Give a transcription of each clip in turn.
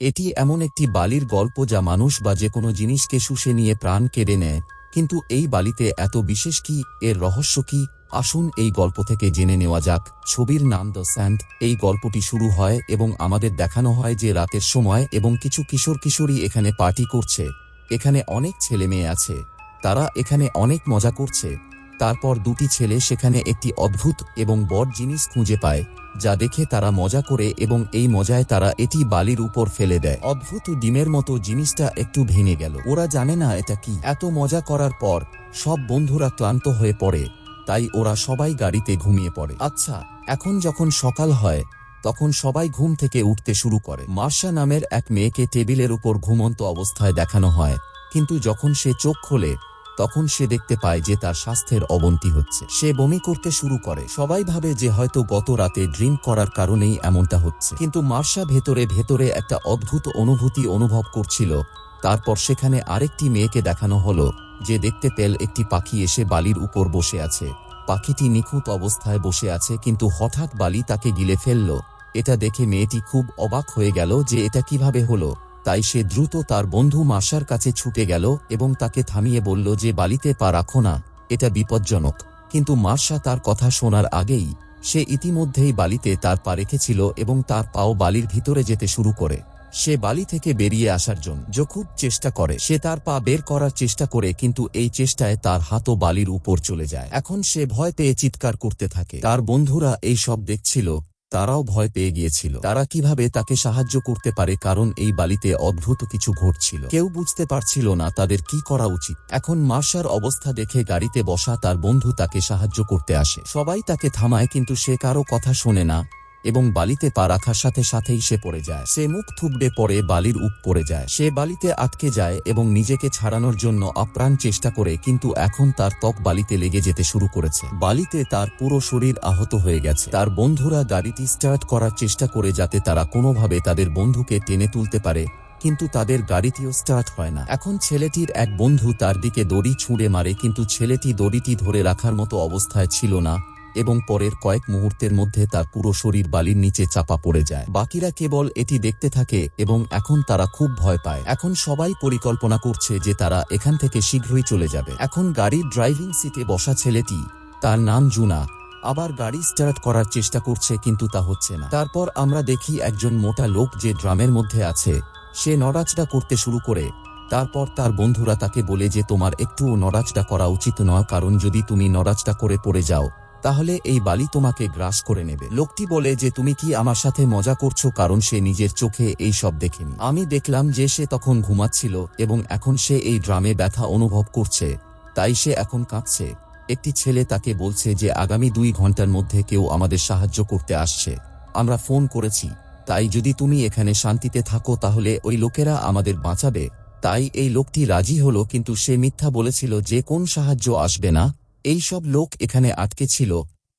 এটি এমন একটি বালির গল্প যা মানুষ বা যে কোনো জিনিসকে শুষে নিয়ে প্রাণ কেড়ে নেয়, কিন্তু এই বালিতে এত বিশেষ কি, এর রহস্য কি? আসুন এই গল্প থেকে জেনে নেওয়া যাক। ছবির নাম দ্য স্যান্ড। এই গল্পটি শুরু হয় এবং আমাদের দেখানো হয় যে রাতের সময় এবং কিছু কিশোর কিশোরী এখানে পার্টি করছে। এখানে অনেক ছেলে মেয়ে আছে। তারা এখানে অনেক মজা করছে। তারপর দুটি ছেলে সেখানে একটি অদ্ভুত এবং বড় জিনিস খুঁজে পায়, যা দেখে তারা মজা করে এবং এই মজায় তারা এটি বালির উপর ফেলে দেয়। অদ্ভুত ডিমের মতো জিনিসটা একটু ভেঙে গেল। ওরা জানে না এটা কি। এত মজা করার পর সব বন্ধুরা ক্লান্ত হয়ে পড়ে, তাই ওরা সবাই গাড়িতে ঘুমিয়ে পড়ে। আচ্ছা এখন যখন সকাল হয়, তখন সবাই ঘুম থেকে উঠতে শুরু করে। মার্শা নামের এক মেয়েকে টেবিলের উপর ঘুমন্ত অবস্থায় দেখানো হয়, কিন্তু যখন সে চোখ খোলে তখন সে দেখতে পায় যে তার স্বাস্থ্যের অবনতি হচ্ছে। সে বমি করতে শুরু করে। সবাই ভাবে যে হয়তো গত রাতে ড্রিঙ্ক করার কারণেই এমনটা হচ্ছে। কিন্তু মার্শা ভেতরে ভেতরে একটা অদ্ভুত অনুভূতি অনুভব করছিল। তারপর সেখানে আরেকটি মেয়েকে দেখানো হলো, যে দেখতে পেল একটি পাখি এসে বালির উপর বসে আছে। পাখিটি নিখুঁত অবস্থায় বসে আছে, কিন্তু হঠাৎ বালি তাকে গিলে ফেলল। এটা দেখে মেয়েটি খুব অবাক হয়ে গেল যে এটা কীভাবে হলো। তাই সে দ্রুত তার বন্ধু মাসার কাছে ছুটে গেল এবং তাকে থামিয়ে বলল যে, বালিতে পা রাখো না, এটা বিপজ্জনক। কিন্তু মার্শা তার কথা শোনার আগেই সে ইতিমধ্যেই বালিতে তার পা রেখেছিল এবং তার পাও বালির ভিতরে যেতে শুরু করে। সে বালি থেকে বেরিয়ে আসার জন্য খুব চেষ্টা করে, সে তার পা বের করার চেষ্টা করে, কিন্তু এই চেষ্টায় তার হাতও বালির উপর চলে যায়। এখন সে ভয় পেয়ে চিৎকার করতে থাকে। তার বন্ধুরা এই সব দেখছিল তারাও ভয় পেয়ে গিয়েছিল। তারা কীভাবে তাকে সাহায্য করতে পারে কারণ এই বালিতে অদ্ভুত কিছু ঘটছিল। কেউ বুঝতে পারছিল না তাদের কি করা উচিত। এখন মার্শার অবস্থা দেখে গাড়িতে বসা তার বন্ধু তাকে সাহায্য করতে আসে। সবাই তাকে থামায় কিন্তু সে কারও কথা শোনে না। এবং বালিতে পা রাখার সাথে সাথেই সে পড়ে যায়। সে মুখ থুবড়ে পড়ে, বালির উপ পড়ে যায়। সে বালিতে আটকে যায় এবং নিজেকে ছাড়ানোর জন্য আপ্রাণ চেষ্টা করে, কিন্তু এখন তার ত্বক বালিতে লেগে যেতে শুরু করেছে। বালিতে তার পুরো শরীর আহত হয়ে গেছে। তার বন্ধুরা গাড়িটি স্টার্ট করার চেষ্টা করে যাতে তারা কোনোভাবে তাদের বন্ধুকে টেনে তুলতে পারে, কিন্তু তাদের গাড়িটিও স্টার্ট হয় না। এখন ছেলেটির এক বন্ধু তার দিকে দড়ি ছুঁড়ে মারে, কিন্তু ছেলেটি দড়িটি ধরে রাখার মতো অবস্থায় ছিল না। এবং পরের কয়েক মুহূর্তের মধ্যে তার পুরো শরীর বালির নিচে চাপা পড়ে যায়। বাকিরা কেবল এটি দেখতে থাকে এবং এখন তারা খুব ভয় পায়। এখন সবাই পরিকল্পনা করছে যে তারা এখান থেকে শীঘ্রই চলে যাবে। এখন গাড়ির ড্রাইভিং সিটে বসা ছেলেটি, তার নাম জুনা, আবার গাড়ি স্টার্ট করার চেষ্টা করছে কিন্তু তা হচ্ছে না। তারপর আমরা দেখি একজন মোটা লোক যে ড্রামের মধ্যে আছে, সে নড়াচড়া করতে শুরু করে। তারপর তার বন্ধুরা তাকে বলে যে, তোমার একটুও নড়াচড়া করা উচিত নয়, কারণ যদি তুমি নড়াচড়া করে পড়ে যাও তাহলে এই বালি তোমাকে গ্রাস করে নেবে। লোকটি বলে যে, তুমি কি আমার সাথে মজা করছ? কারণ সে নিজের চোখে এই সব দেখেনি। আমি দেখলাম যে সে তখন ঘুমাচ্ছিল এবং এখন সে এই ড্রামে ব্যথা অনুভব করছে, তাই সে এখন কাঁদছে। একটি ছেলে তাকে বলছে যে, আগামী দুই ঘণ্টার মধ্যে কেউ আমাদের সাহায্য করতে আসছে। আমরা ফোন করেছি, তাই যদি তুমি এখানে শান্তিতে থাকো তাহলে ওই লোকেরা আমাদের বাঁচাবে। তাই এই লোকটি রাজি হলো, কিন্তু সে মিথ্যা বলেছিল যে, কোন সাহায্য আসবে না? এই সব লোক এখানে আটকে ছিল।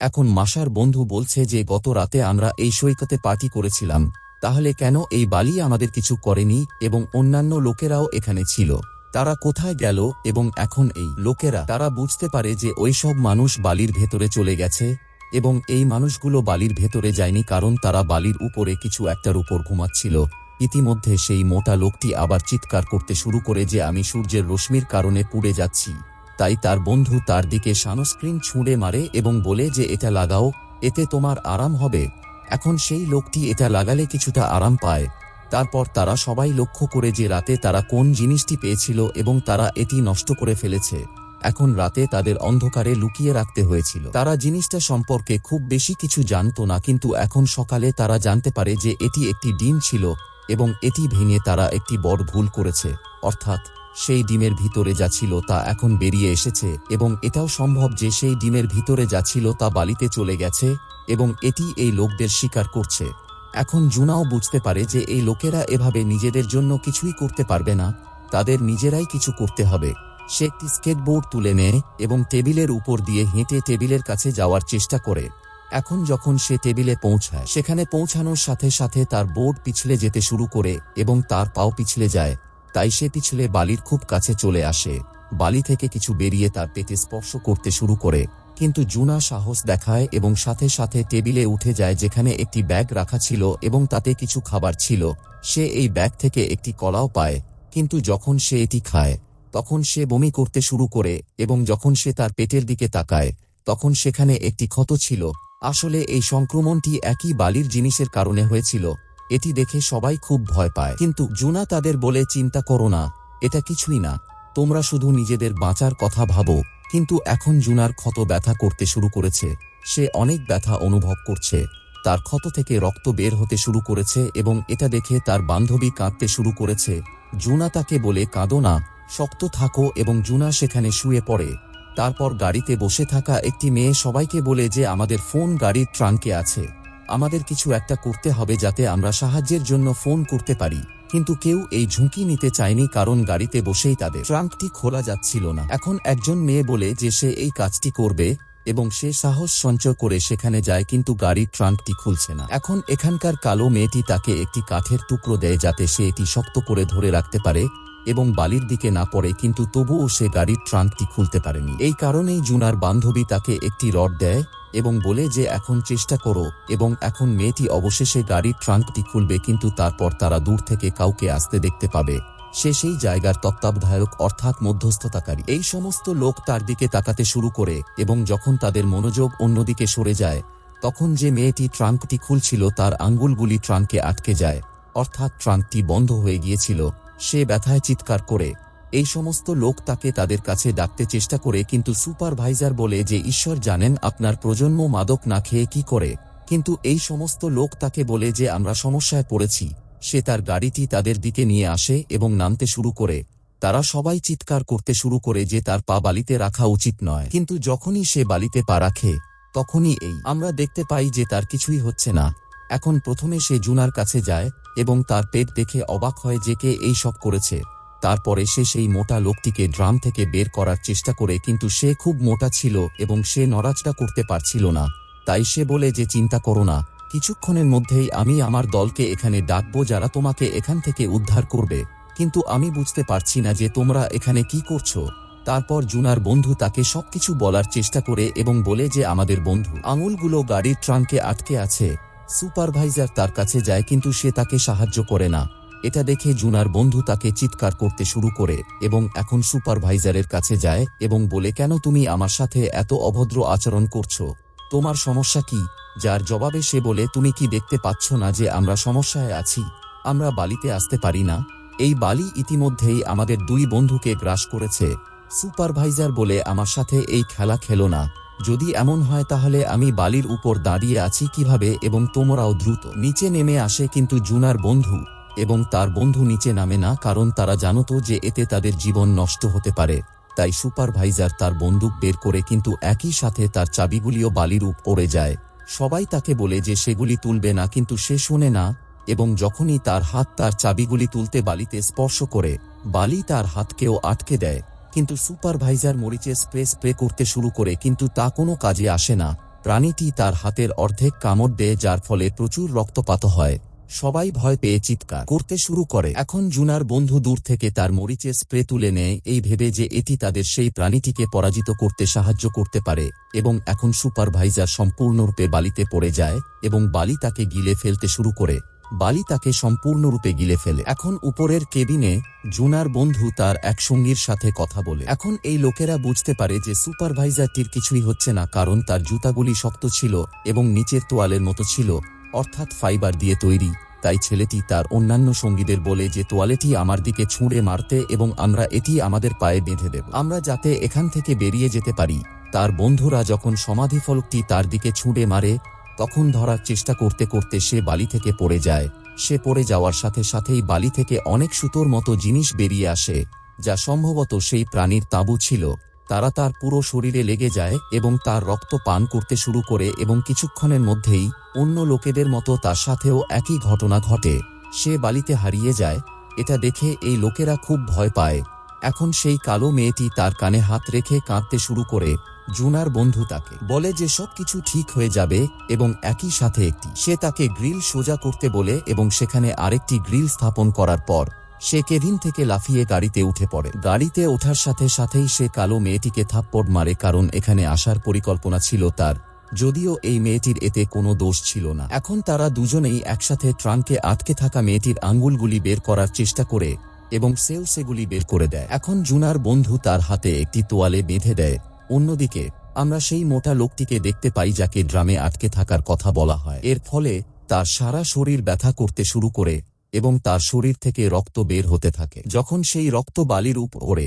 এখন মাসার বন্ধু বলছে যে, গত রাতে আমরা এই সৈকতে পার্টি করেছিলাম। তাহলে কেন এই বালি আমাদের কিছু করেনি এবং অন্যান্য লোকেরাও এখানে ছিল? তারা কোথায় গেল এবং এখন এই লোকেরা, তারা বুঝতে পারে যে ওই সব মানুষ বালির ভেতরে চলে গেছে এবং এই মানুষগুলো বালির ভেতরে যায়নি কারণ তারা বালির উপরে কিছু একটার উপর ঘুমাচ্ছিল। ইতিমধ্যে সেই মোটা লোকটি আবার চিৎকার করতে শুরু করে যে, আমি সূর্যের রশ্মির কারণে পুড়ে যাচ্ছি। তাই তার বন্ধু তার দিকে সানস্ক্রিন ছুঁড়ে মারে এবং বলে যে, এটা লাগাও, এতে তোমার আরাম হবে। এখন সেই লোকটি এটা লাগালে কিছুটা আরাম পায়। তারপর তারা সবাই লক্ষ্য করে যে রাতে তারা কোন জিনিসটি পেয়েছিল এবং তারা এটি নষ্ট করে ফেলেছে। এখন রাতে তাদের অন্ধকারে লুকিয়ে রাখতে হয়েছিল। তারা জিনিসটা সম্পর্কে খুব বেশি কিছু জানত না, কিন্তু এখন সকালে তারা জানতে পারে যে এটি একটি ডিম ছিল এবং এটি ভেঙে তারা একটি বড় ভুল করেছে। অর্থাৎ সেই ডিমের ভিতরে যা ছিল তা এখন বেরিয়ে এসেছে এবং এটাও সম্ভব যে সেই ডিমের ভিতরে যা ছিল তা বালিতে চলে গেছে এবং এটি এই লোকদের স্বীকার করছে। এখন জুনাও বুঝতে পারে যে এই লোকেরা এভাবে নিজেদের জন্য কিছুই করতে পারবে না, তাদের নিজেরাই কিছু করতে হবে। সে একটি স্কেটবোর্ড তুলে নেয় এবং টেবিলের উপর দিয়ে হেঁটে টেবিলের কাছে যাওয়ার চেষ্টা করে। এখন যখন সে টেবিলে পৌঁছায়, সেখানে পৌঁছানোর সাথে সাথে তার বোর্ড পিছলে যেতে শুরু করে এবং তার পাও পিছলে যায়। তাই সে পিছলে বালির খুব কাছে চলে আসে। বালি থেকে কিছু বেরিয়ে তার পেটে স্পর্শ করতে শুরু করে। কিন্তু জুনা সাহস দেখায় এবং সাথে সাথে টেবিলে উঠে যায় যেখানে একটি ব্যাগ রাখা ছিল এবং তাতে কিছু খাবার ছিল। সে এই ব্যাগ থেকে একটি কলাও পায়। কিন্তু যখন সে এটি খায়, তখন সে বমি করতে শুরু করে এবং যখন সে তার পেটের দিকে তাকায়, তখন সেখানে একটি ক্ষত ছিল। আসলে এই সংক্রমণটি একই বালির জিনিসের কারণে হয়েছিল। এটি দেখে সবাই খুব ভয় পায়। কিন্তু জুনা তাদের বলে, চিন্তা করো না, এটা কিছুই না। তোমরা শুধু নিজেদের বাঁচার কথা ভাবো। কিন্তু এখন জুনার ক্ষত ব্যথা করতে শুরু করেছে। সে অনেক ব্যথা অনুভব করছে। তার ক্ষত থেকে রক্ত বের হতে শুরু করেছে এবং এটা দেখে তার বান্ধবী কাঁদতে শুরু করেছে। জুনা তাকে বলে, কাঁদো না, শক্ত থাকো এবং জুনা সেখানে শুয়ে পড়ে। তারপর গাড়িতে বসে থাকা একটি মেয়ে সবাইকে বলে যে, আমাদের ফোন গাড়ির ট্রাঙ্কে আছে। আমাদের কিছু একটা করতে হবে যাতে আমরা সাহায্যের জন্য ফোন করতে পারি, কিন্তু কেউ এই ঝুঁকি নিতে চায়নি কারণ গাড়িতে বসেই তাদের ট্রাঙ্কটি খোলা যাচ্ছিল না। এখন একজন মেয়ে বলে যে সে এই কাজটি করবে এবং সে সাহস সঞ্চয় করে সেখানে যায় কিন্তু গাড়ির ট্রাঙ্কটি খুলছে না। এখন এখানকার কালো মেয়েটি তাকে একটি কাঠের টুকরো দেয় যাতে সে এটি শক্ত করে ধরে রাখতে পারে এবং বালির দিকে না পড়ে, কিন্তু তবুও সে গাড়ির ট্রাঙ্কটি খুলতে পারেনি। এই কারণেই জুনার বান্ধবী তাকে একটি রড দেয় এবং বলে যে, এখন চেষ্টা করো এবং এখন মেয়েটি অবশেষে গাড়ির ট্রাঙ্কটি খুলবে, কিন্তু তারপর তারা দূর থেকে কাউকে আসতে দেখতে পাবে। সে সেই জায়গার তত্ত্বাবধায়ক, অর্থাৎ মধ্যস্থতাকারী। এই সমস্ত লোক তার দিকে তাকাতে শুরু করে এবং যখন তাদের মনোযোগ অন্যদিকে সরে যায়, তখন যে মেয়েটি ট্রাঙ্কটি খুলছিল, তার আঙ্গুলগুলি ট্রাঙ্কে আটকে যায়, অর্থাৎ ট্রাঙ্কটি বন্ধ হয়ে গিয়েছিল। সে ব্যথায় চিৎকার করে। এই সমস্ত লোক তাকে তাদের কাছে ডাকতে চেষ্টা করে কিন্তু সুপারভাইজার বলে যে, ঈশ্বর জানেন আপনার প্রজন্ম মাদক না খেয়ে কি করে? কিন্তু এই সমস্ত লোক তাকে বলে যে, আমরা সমস্যায় পড়েছি। সে তার গাড়িটি তাদের দিকে নিয়ে আসে এবং নামতে শুরু করে। তারা সবাই চিৎকার করতে শুরু করে যে, তার পা বালিতে রাখা উচিত নয়। কিন্তু যখনই সে বালিতে পা রাখে, তখনই এই, আমরা দেখতে পাই যে তার কিছুই হচ্ছে না। এখন প্রথমে সে জুনার কাছে যায় এবং তার পেট দেখে অবাক হয় যে কে এই সব করেছে। তারপরে সে সেই মোটা লোকটিকে ড্রাম থেকে বের করার চেষ্টা করে কিন্তু সে খুব মোটা ছিল এবং সে নড়াচড়া করতে পারছিল না। তাই সে বলে যে, চিন্তা করো না। কিছুক্ষণের মধ্যেই আমি আমার দলকে এখানে ডাকবো যারা তোমাকে এখান থেকে উদ্ধার করবে। কিন্তু আমি বুঝতে পারছি না যে তোমরা এখানে কি করছ। তারপর জুনার বন্ধু তাকে সবকিছু বলার চেষ্টা করে এবং বলে যে, আমাদের বন্ধু, আঙুলগুলো গাড়ির ট্রাঙ্কে আটকে আছে। সুপারভাইজার তার কাছে যায় কিন্তু সে তাকে সাহায্য করে না। এটা দেখে জুনার বন্ধু তাকে চিৎকার করতে শুরু করে এবং এখন সুপারভাইজারের কাছে যায় এবং বলে, কেন তুমি আমার সাথে এত অভদ্র আচরণ করছ? তোমার সমস্যা কি? যার জবাবে সে বলে, তুমি কি দেখতে পাচ্ছ না যে আমরা সমস্যায় আছি? আমরা বালিতে আসতে পারি না? এই বালি ইতিমধ্যেই আমাদের দুই বন্ধুকে গ্রাস করেছে। সুপারভাইজার বলে, আমার সাথে এই খেলা খেলো না। যদি এমন হয় তাহলে আমি বালির উপর দাঁড়িয়ে আছি কীভাবে এবং তোমরাও দ্রুত। নিচে নেমে আসে কিন্তু জুনার বন্ধু এবং তার বন্ধু নিচে নামে না কারণ তারা জানত যে এতে তাদের জীবন নষ্ট হতে পারে। তাই সুপারভাইজার তার বন্দুক বের করে কিন্তু একই সাথে তার চাবিগুলিও বালির উপ উপরে যায়। সবাই তাকে বলে যে সেগুলি তুলবে না কিন্তু সে শোনে না এবং যখনই তার হাত তার চাবিগুলি তুলতে বালিতে স্পর্শ করে, বালি তার হাতকেও আটকে দেয়। কিন্তু সুপারভাইজার মরিচে স্প্রে স্প্রে করতে শুরু করে, কিন্তু তা কোনো কাজে আসে না। প্রাণীটি তার হাতের অর্ধেক কামড় দেয়, যার ফলে প্রচুর রক্তপাত হয়। সবাই ভয় পেয়ে চিৎকার করতে শুরু করে। এখন জুনার বন্ধু দূর থেকে তার মরিচে স্প্রে তুলে নেয়। এই ভেবে যে এটি তাদের সেই প্রাণীটিকে পরাজিত করতে সাহায্য করতে পারে এবং এখন সুপারভাইজার সম্পূর্ণরূপে বালিতে পড়ে যায় এবং বালি তাকে গিলে ফেলতে শুরু করে। বালি তাকে সম্পূর্ণরূপে গিলে ফেলে। এখন উপরের কেবিনে জুনার বন্ধু তার এক সঙ্গীর সাথে কথা বলে। এখন এই লোকেরা বুঝতে পারে যে সুপারভাইজারটির কিছুই হচ্ছে না, কারণ তার জুতাগুলি শক্ত ছিল এবং নিচের তোয়ালের মতো ছিল, অর্থাৎ ফাইবার দিয়ে তৈরি। তাই ছেলেটি তার অন্যান্য সঙ্গীদের বলে যে, তোয়ালেটি আমার দিকে ছুঁড়ে মারতে এবং আমরা এটি আমাদের পায়ে বেঁধে দেব। আমরা যাতে এখান থেকে বেরিয়ে যেতে পারি। তার বন্ধুরা যখন সমাধিফলকটি তার দিকে ছুঁড়ে মারে তখন ধরার চেষ্টা করতে করতে সে বালি থেকে পড়ে যায়। সে পড়ে যাওয়ার সাথে সাথেই বালি থেকে অনেক সুতোর মতো জিনিস বেরিয়ে আসে, যা সম্ভবত সেই প্রাণীর তাঁবু ছিল। তারা তার পুরো শরীরে লেগে যায় এবং তার রক্ত পান করতে শুরু করে এবং কিছুক্ষণের মধ্যেই অন্য লোকেদের মতো তার সাথেও একই ঘটনা ঘটে। সে বালিতে হারিয়ে যায়। এটা দেখে এই লোকেরা খুব ভয় পায়। এখন সেই কালো মেয়েটি তার কানে হাত রেখে কাঁদতে শুরু করে জুনার বন্ধু তাকে। বলে যে সবকিছু ঠিক হয়ে যাবে এবং একই সাথে একটি। সে তাকে গ্রিল সোজা করতে বলে এবং সেখানে আরেকটি গ্রিল স্থাপন করার পর সে কেভিন থেকে লাফিয়ে গাড়িতে উঠে পড়ে। গাড়িতে ওঠার সাথে সাথেই সে কালো মেয়েটিকে থাপ্পড় মারে কারণ এখানে আসার পরিকল্পনা ছিল তার। যদিও এই মেয়েটির এতে কোনো দোষ ছিল না। এখন তারা দুজনেই একসাথে ট্রাঙ্কে আটকে থাকা মেয়েটির আঙ্গুলগুলি বের করার চেষ্টা করে এবং সেও সেগুলি বের করে দেয়। এখন জুনার বন্ধু তার হাতে একটি তোয়ালে বেঁধে দেয়। অন্যদিকে, আমরা সেই মোটা লোকটিকে দেখতে পাই যাকে ড্রামে আটকে থাকার কথা বলা হয়। এর ফলে, তার সারা শরীর ব্যথা করতে শুরু করে এবং তার শরীর থেকে রক্ত বের হতে থাকে। যখন সেই রক্ত বালির উপরে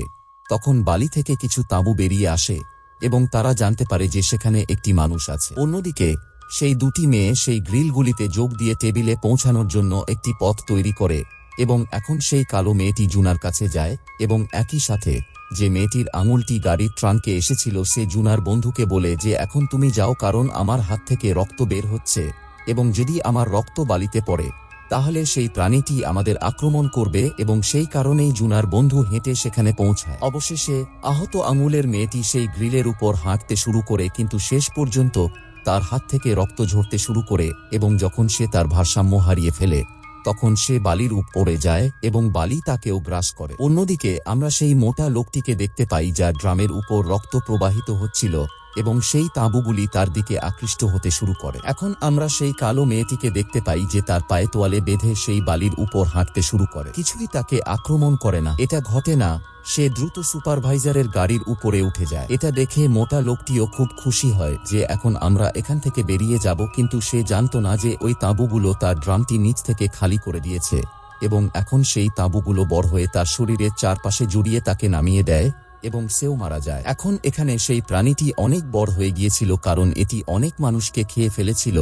তখন বালি থেকে কিছু তাঁবু বেরিয়ে আসে এবং তারা জানতে পারে যে সেখানে একটি মানুষ আছে। অন্যদিকে, সেই দুটি মেয়ে সেই গ্রিলগুলিতে যোগ দিয়ে টেবিলে পৌঁছানোর জন্য একটি পথ তৈরি করে এবং এখন সেই কালো মেয়েটি জুনার কাছে যায় এবং একই সাথে যে মেয়েটির আঙুলটি গাড়ির ট্রাঙ্কে এসেছিল সে জুনার বন্ধুকে বলে যে, এখন তুমি যাও কারণ আমার হাত থেকে রক্ত বের হচ্ছে এবং যদি আমার রক্ত বালিতে পড়ে, তাহলে সেই প্রাণীটি আমাদের আক্রমণ করবে এবং সেই কারণেই জুনার বন্ধু হেঁটে সেখানে পৌঁছায়। অবশেষে আহত আঙুলের মেয়েটি সেই গ্রিলের উপর হাঁটতে শুরু করে কিন্তু শেষ পর্যন্ত তার হাত থেকে রক্ত ঝরতে শুরু করে এবং যখন সে তার ভারসাম্য হারিয়ে ফেলে তখন সে বালির উপরে যায় এবং বালি তাকেও গ্রাস করে। অন্যদিকে আমরা সেই মোটা লোকটিকে দেখতে পাই যা ড্রামের উপর রক্ত প্রবাহিত হচ্ছিল। এবং সেই তাঁবুগুলি তার দিকে আকৃষ্ট হতে শুরু করে। এখন আমরা সেই কালো মেয়েটিকে দেখতে পাই যে তার পায়ে তোয়ালে বেঁধে সেই বালির উপর হাঁটতে শুরু করে। কিছুই তাকে আক্রমণ করে না। এটা ঘটে না, সে দ্রুত সুপারভাইজারের গাড়ির উপরে উঠে যায়। এটা দেখে মোটা লোকটিও খুব খুশি হয় যে এখন আমরা এখান থেকে বেরিয়ে যাব, কিন্তু সে জানত না যে ওই তাঁবুগুলো তার ড্রামটি নিচ থেকে খালি করে দিয়েছে এবং এখন সেই তাঁবুগুলো বড় হয়ে তার শরীরের চারপাশে জড়িয়ে তাকে নামিয়ে দেয়। এবং সেও মারা যায়। এখন এখানে সেই প্রাণীটি অনেক বড় হয়ে গিয়েছিল কারণ এটি অনেক মানুষকে খেয়ে ফেলেছিল।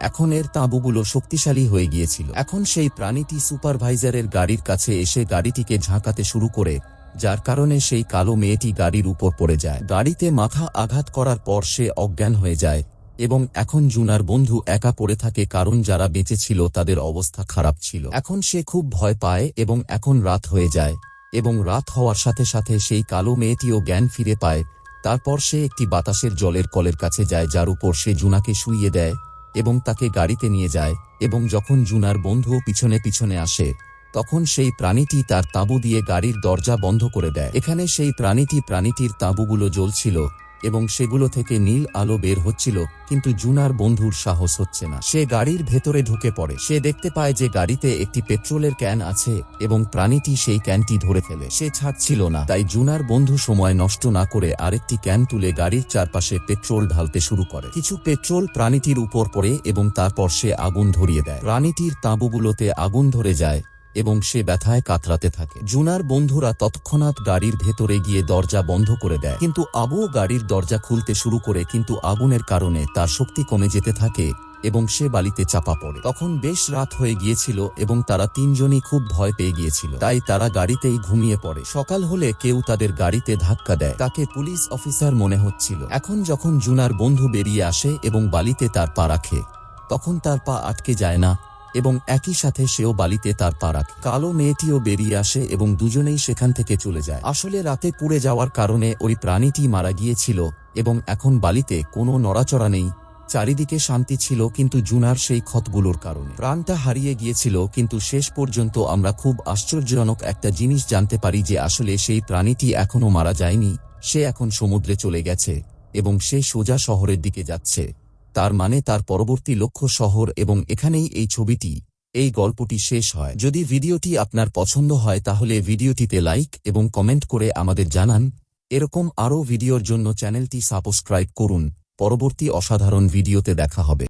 এখন এর তাঁবুগুলো শক্তিশালী হয়ে গিয়েছিল। এখন সেই প্রাণীটি সুপারভাইজারের গাড়ির কাছে এসে গাড়িটিকে ঝাঁকাতে শুরু করে, যার কারণে সেই কালো মেয়েটি গাড়ির উপর পড়ে যায়। গাড়িতে মাথা আঘাত করার পর সে অজ্ঞান হয়ে যায় এবং এখন জুনার বন্ধু একা পড়ে থাকে কারণ যারা বেঁচে ছিল তাদের অবস্থা খারাপ ছিল। এখন সে খুব ভয় পায় এবং এখন রাত হয়ে যায়। এবং রাত হওয়ার সাথে সাথে সেই কালো মেয়েটিও জ্ঞান ফিরে পায়। তারপর সে একটি বাতাসের জলের কলের কাছে যায়, যার উপর সে জুনাকে শুইয়ে দেয় এবং তাকে গাড়িতে নিয়ে যায় এবং যখন জুনার বন্ধুও পিছনে পিছনে আসে, তখন সেই প্রাণীটি তার তাঁবু দিয়ে গাড়ির দরজা বন্ধ করে দেয়। এখানে সেই প্রাণীটি প্রাণীটির তাঁবুগুলো জ্বলছিল এবং সেগুলো থেকে নীল আলো বের হচ্ছিল, কিন্তু জুনার বন্ধুর সাহস হচ্ছে না। সে গাড়ির ভেতরে ঢুকে পড়ে। সে দেখতে পায় যে গাড়িতে একটি পেট্রোলের ক্যান আছে এবং প্রাণীটি সেই ক্যানটি ধরে ফেলে। সে ছাড়ছিল না, তাই জুনার বন্ধু সময় নষ্ট না করে আরেকটি ক্যান তুলে গাড়ির চারপাশে পেট্রোল ঢালতে শুরু করে। কিছু পেট্রোল প্রাণীটির উপর পড়ে এবং তারপর সে আগুন ধরিয়ে দেয়। প্রাণীটির তাঁবুগুলোতে আগুন ধরে যায় এবং সে ব্যথায় কাতরাতে থাকে। জুনার বন্ধুরা তৎক্ষণাৎ গাড়ির ভেতরে গিয়ে দরজা বন্ধ করে দেয়। কিন্তু আবুও গাড়ির দরজা খুলতে শুরু করে কিন্তু আগুনের কারণে তার শক্তি কমে যেতে থাকে এবং সে বালিতে চাপা পড়ে। তখন বেশ রাত হয়ে গিয়েছিল এবং তারা তিনজনই খুব ভয় পেয়ে গিয়েছিল। তাই তারা গাড়িতেই ঘুমিয়ে পড়ে। সকাল হলে কেউ তাদের গাড়িতে ধাক্কা দেয়। তাকে পুলিশ অফিসার মনে হচ্ছিল। এখন যখন জুনার বন্ধু বেরিয়ে আসে এবং বালিতে তার পা রাখে, তখন তার পা আটকে যায় না এবং একই সাথে সেও বালিতে তার পা রাখে কালো মেয়েটিও বেরিয়ে আসে এবং দুজনেই সেখান থেকে চলে যায়। আসলে রাতে পুড়ে যাওয়ার কারণে ওই প্রাণীটি মারা গিয়েছিল এবং এখন বালিতে কোনো নড়াচড়া নেই। চারিদিকে শান্তি ছিল কিন্তু জুনার সেই ক্ষতগুলোর কারণে। প্রাণটা হারিয়ে গিয়েছিল কিন্তু শেষ পর্যন্ত আমরা খুব আশ্চর্যজনক একটা জিনিস জানতে পারি যে আসলে সেই প্রাণীটি এখনও মারা যায়নি। সে এখন সমুদ্রে চলে গেছে এবং সে সোজা শহরের দিকে যাচ্ছে। তার মানে তার পরবর্তী লক্ষ্য শহর এবং এখানেই এই ছবিটি, এই গল্পটি শেষ হয়। যদি ভিডিওটি আপনার পছন্দ হয় তাহলে ভিডিওটিতে লাইক এবং কমেন্ট করে আমাদের জানান। এরকম আরও ভিডিওর জন্য চ্যানেলটি সাবস্ক্রাইব করুন। পরবর্তী অসাধারণ ভিডিওতে দেখা হবে।